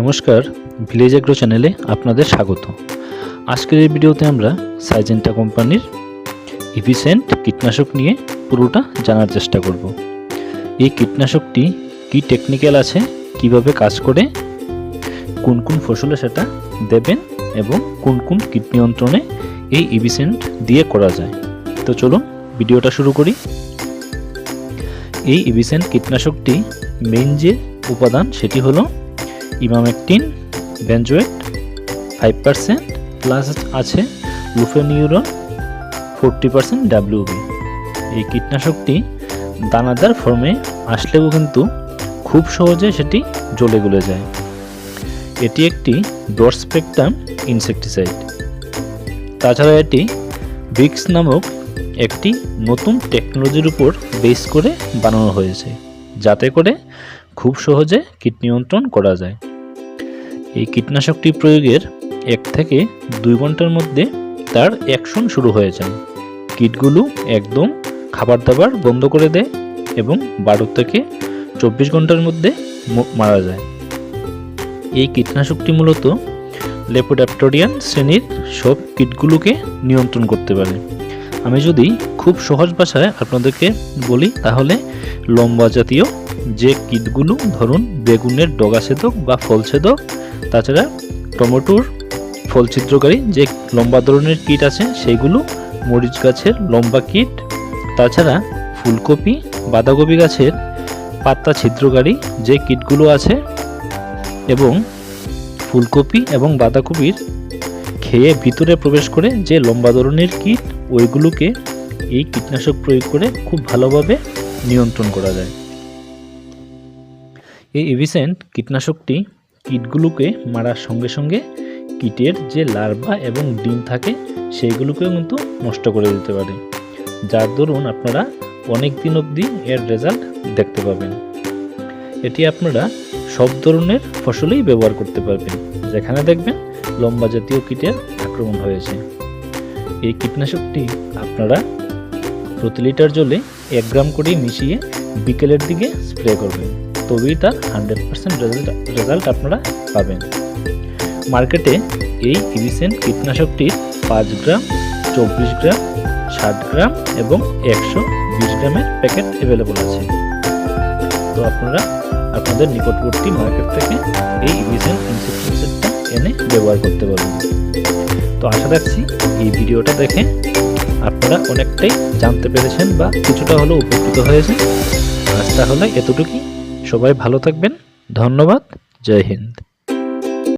নমস্কার village agro চ্যানেলে আপনাদের স্বাগত। আজকের এই ভিডিওতে আমরা সাইজেন্টা কোম্পানির ইফিসেন্ট কীটনাশক নিয়ে পুরোটা জানার চেষ্টা করব। এই কীটনাশকটি কি টেকনিক্যাল আছে, কীভাবে কাজ করে, কোন কোন ফসলে সেটা দেবেন এবং কোন কোন কীট নিয়ন্ত্রণে এই ইভিসেন্ট দিয়ে করা যায়। তো চলুন ভিডিওটা শুরু করি। এই ইভিসেন্ট কীটনাশকটি মেইন যে উপাদান সেটি হলো emamectin benzoate five percent plus আছে লুফেনিউরন ফোরটি পার্সেন্ট ডাব্লিউবি এই কীটনাশকটি দানাদার ফর্মে আসলেও কিন্তু খুব সহজে সেটি জ্বলে গলে যায়। এটি একটি ব্রড স্পেকট্রাম ইনসেকটিসাইড তাছাড়া এটি ব্রিক্স নামক একটি নতুন টেকনোলজির উপর বেস করে বানানো হয়েছে, যাতে করে খুব সহজে কীট নিয়ন্ত্রণ করা যায়। এই কীটনাশকটি প্রয়োগের এক থেকে দুই ঘণ্টার মধ্যে তার অ্যাকশন শুরু হয়ে যায়। কীটগুলো একদম খাবার দাবার বন্ধ করে দেয় এবং বারো থেকে চব্বিশ ঘণ্টার মধ্যে মারা যায়। এই কীটনাশকটি মূলত লেপোডাপ্টোরিয়ান শ্রেণির সব কীটগুলোকে নিয়ন্ত্রণ করতে পারে। আমি যদি খুব সহজ ভাষায় আপনাদেরকে বলি, তাহলে লম্বা জাতীয় যে কীটগুলো, ধরুন বেগুনের ডগাছেদক বা ফলছেদক তাছাড়া টমেটোর ফল ছিদ্রকারী যে লম্বা ধরনের কীট আছে সেইগুলো মরিচ গাছের লম্বা কীট। তাছাড়া ফুলকপি, বাঁধাকপি গাছের পাতা ছিদ্রকারী যে কীটগুলো আছে এবং ফুলকপি এবং বাঁধাকপির খেয়ে ভিতরে প্রবেশ করে যে লম্বা ধরনের কীট, ওইগুলোকে এই কীটনাশক প্রয়োগ করে খুব ভালোভাবে নিয়ন্ত্রণ করা যায়। এই এভিসেন্ট কীটনাশকটি কীটগুলোকে মারার সঙ্গে সঙ্গে কীটের যে লার্ভা এবং ডিম থাকে, সেইগুলোকেও কিন্তু নষ্ট করে দিতে পারে। যার দরুন আপনারা অনেক দিন অবধি এর রেজাল্ট দেখতে পাবেন। এটি আপনারা সব ধরনের ফসলেই ব্যবহার করতে পারবেন। যেখানে দেখবেন লম্বা জাতীয় কীটের আক্রমণ হয়েছে। এই কীটনাশকটি আপনারা প্রতি লিটার জলে এক গ্রাম করে মিশিয়ে বিকেলের দিকে স্প্রে করবেন। তবেই তার হান্ড্রেড পার্সেন্ট রেজাল্ট রেজাল্ট আপনারা পাবেন। মার্কেটে এই ইভিসেন্ট কীটনাশকটির পাঁচ গ্রাম, চব্বিশ গ্রাম, ষাট গ্রাম এবং একশো বিশ গ্রামের প্যাকেট অ্যাভেলেবল আছে। তো আপনারা আপনাদের নিকটবর্তী মার্কেট থেকে এই ইভিসেন্ট ইনসেকটিসাইডটা এনে ব্যবহার করতে পারবেন। তো আশা রাখছি এই ভিডিওটা দেখে আপনারা অনেকটাই জানতে পেরেছেন বা কিছুটা হলেও উপকৃত হয়েছেন। আজ তাহলে এতটুকুই। সবাই ভালো থাকবেন। ধন্যবাদ। জয় হিন্দ।